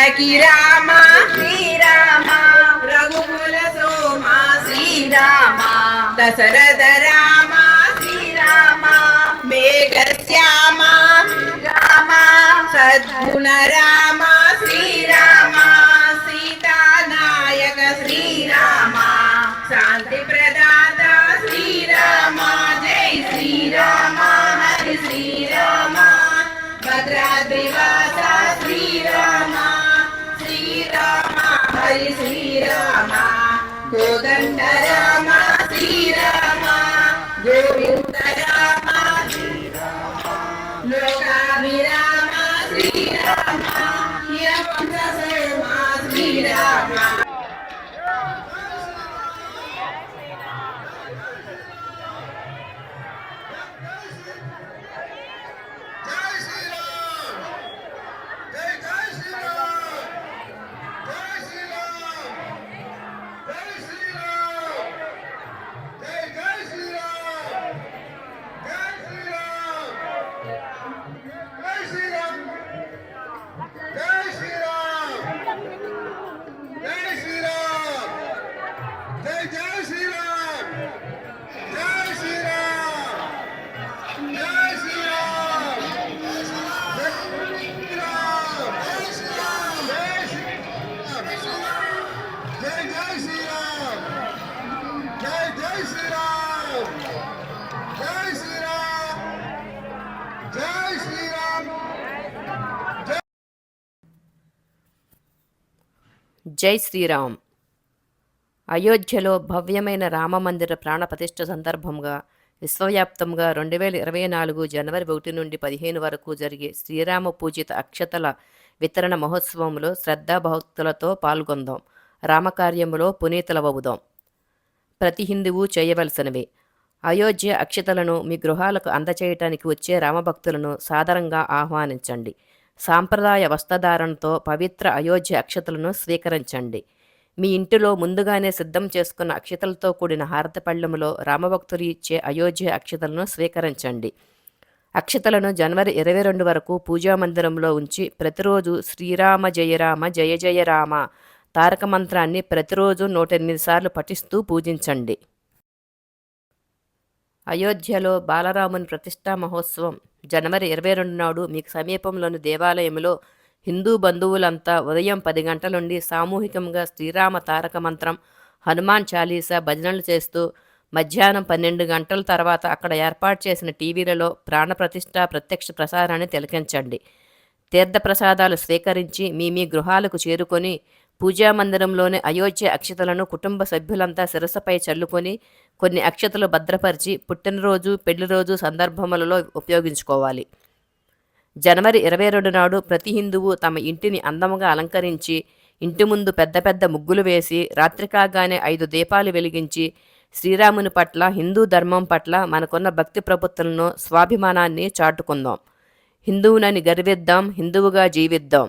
జానకి రామ. శ్రీరామ. రఘుకుల సోమ. శ్రీరామ. దశరథ రామ. శ్రీరామ. మేఘశ్యామ. రామ సద్గుణ రామ. జై శ్రీరామ్. అయోధ్యలో భవ్యమైన రామమందిర ప్రాణప్రతిష్ఠ సందర్భంగా విశ్వవ్యాప్తంగా రెండు వేల ఇరవై నాలుగు జనవరి ఒకటి నుండి పదిహేను వరకు జరిగే శ్రీరామ పూజిత అక్షతల వితరణ మహోత్సవంలో శ్రద్ధాభక్తులతో పాల్గొందాం. రామకార్యంలో పునీతులవవుదాం ప్రతి హిందువు చేయవలసినవి. అయోధ్య అక్షతలను మీ గృహాలకు అందచేయటానికి వచ్చే రామభక్తులను సాదరంగా ఆహ్వానించండి. సాంప్రదాయ వస్త్రధారణతో పవిత్ర అయోధ్య అక్షతలను స్వీకరించండి. మీ ఇంటిలో ముందుగానే సిద్ధం చేసుకున్న అక్షతలతో కూడిన హారతపళ్ళెములో రామభక్తులు ఇచ్చే అయోధ్య అక్షతలను స్వీకరించండి. అక్షతలను జనవరి ఇరవై రెండు వరకు పూజా మందిరంలో ఉంచి ప్రతిరోజు శ్రీరామ జయ రామ జయ జయ రామ తారక మంత్రాన్ని ప్రతిరోజు నూట ఎనిమిది సార్లు పఠిస్తూ పూజించండి. అయోధ్యలో బాలరాముని ప్రతిష్టా మహోత్సవం. జనవరి ఇరవై రెండు నాడు మీకు సమీపంలోని దేవాలయంలో హిందూ బంధువులంతా ఉదయం పది గంటల నుండి సామూహికంగా శ్రీరామ తారక మంత్రం హనుమాన్ చాలీసా భజనలు చేస్తూ మధ్యాహ్నం పన్నెండు గంటల తర్వాత అక్కడ ఏర్పాటు చేసిన టీవీలలో ప్రాణప్రతిష్ఠ ప్రత్యక్ష ప్రసారాన్ని తిలకించండి. తీర్థప్రసాదాలు స్వీకరించి మీ మీ గృహాలకు చేరుకొని పూజా మందిరంలోని అయోధ్య అక్షతలను కుటుంబ సభ్యులంతా శిరస్సుపై చల్లుకొని కొన్ని అక్షతలు భద్రపరిచి పుట్టినరోజు పెళ్ళిరోజు సందర్భములలో ఉపయోగించుకోవాలి. జనవరి ఇరవై రెండు నాడు ప్రతి హిందువు తమ ఇంటిని అందముగా అలంకరించి ఇంటి ముందు పెద్ద పెద్ద ముగ్గులు వేసి రాత్రి కాగానే ఐదు దీపాలు వెలిగించి శ్రీరాముని పట్ల హిందూ ధర్మం పట్ల మనకున్న భక్తి ప్రభుత్వాలను స్వాభిమానాన్ని చాటుకుందాం. హిందువునని గర్విద్దాం హిందువుగా జీవిద్దాం.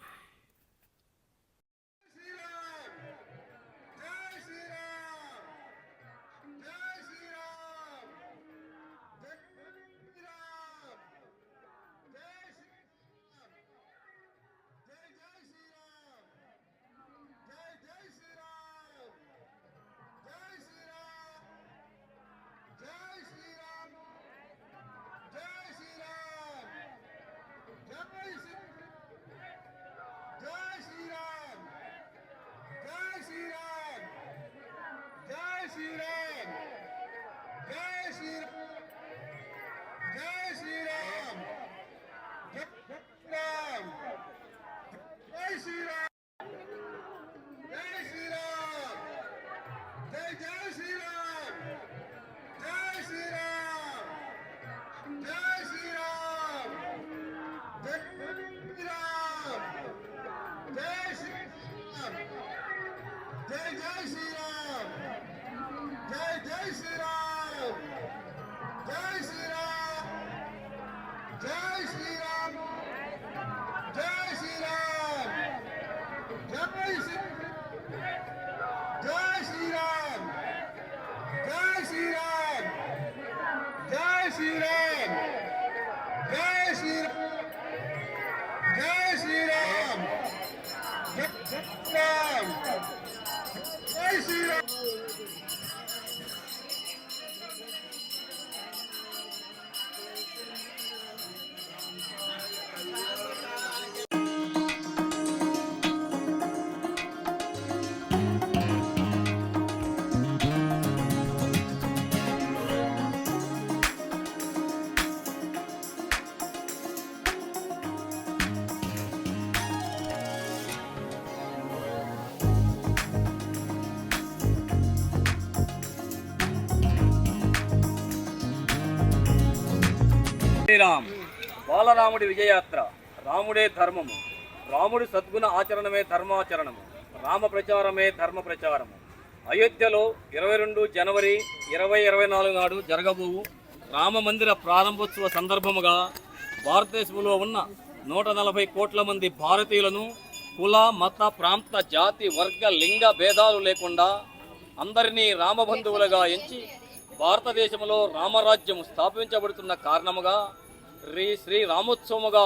శ్రీరామ్. బాలరాముడి విజయయాత్ర. రాముడే ధర్మము. రాముడి సద్గుణ ఆచరణమే ధర్మాచరణము. రామ ప్రచారమే ధర్మ ప్రచారము. అయోధ్యలో ఇరవై రెండు జనవరి ఇరవై ఇరవై నాలుగు నాడు జరగబోవు రామ మందిర ప్రారంభోత్సవ సందర్భముగా భారతదేశంలో ఉన్న నూట నలభై కోట్ల మంది భారతీయులను కుల మత ప్రాంత జాతి వర్గ లింగ భేదాలు లేకుండా అందరినీ రామబంధువులుగా ఎంచి భారతదేశంలో రామరాజ్యం స్థాపించబడుతున్న కారణముగా శ్రీ శ్రీ రామోత్సవముగా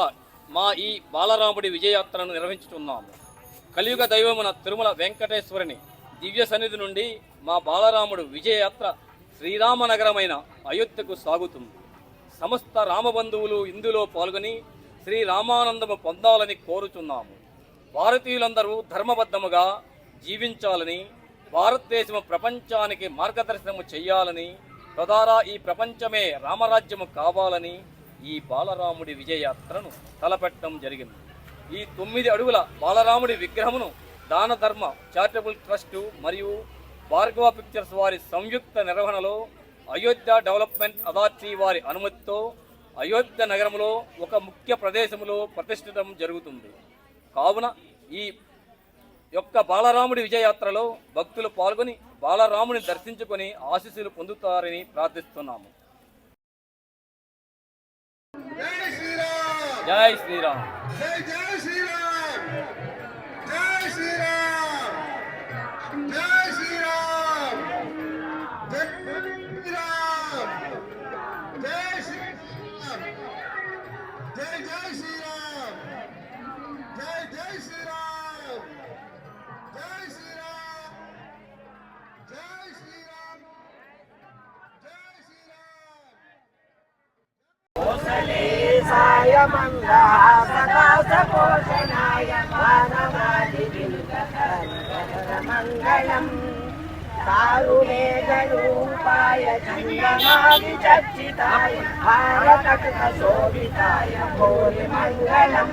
మా ఈ బాలరాముడి విజయయాత్రను నిర్వహించుతున్నాము కలియుగ దైవమున తిరుమల వెంకటేశ్వరుని దివ్య సన్నిధి నుండి మా బాలరాముడు విజయయాత్ర శ్రీరామనగరమైన అయోధ్యకు సాగుతుంది. సమస్త రామబంధువులు ఇందులో పాల్గొని శ్రీ రామానందము పొందాలని కోరుచున్నాము. భారతీయులందరూ ధర్మబద్ధముగా జీవించాలని భారతదేశము ప్రపంచానికి మార్గదర్శనము చేయాలని తదారా ఈ ప్రపంచమే రామరాజ్యము కావాలని ఈ బాలరాముడి విజయయాత్రను తలపెట్టడం జరిగింది. ఈ తొమ్మిది అడుగుల బాలరాముడి విగ్రహమును దాన ధర్మ చారిటబుల్ ట్రస్టు మరియు భార్గవ పిక్చర్స్ వారి సంయుక్త నిర్వహణలో అయోధ్య డెవలప్మెంట్ అథారిటీ వారి అనుమతితో అయోధ్య నగరంలో ఒక ముఖ్య ప్రదేశంలో ప్రతిష్ఠితం జరుగుతుంది. కావున ఈ యొక్క బాలరాముడి విజయయాత్రలో భక్తులు పాల్గొని బాలరాముని దర్శించుకొని ఆశీస్సులు పొందుతారని ప్రార్థిస్తున్నాము. జై శ్రీరామ్ సాయ మంగళ సదాసపోషణాయ మంగళం కారుణేగరూపాయ చంద్రమాది చర్చితాయ భారత శోభితాయ భోరి మంగళం.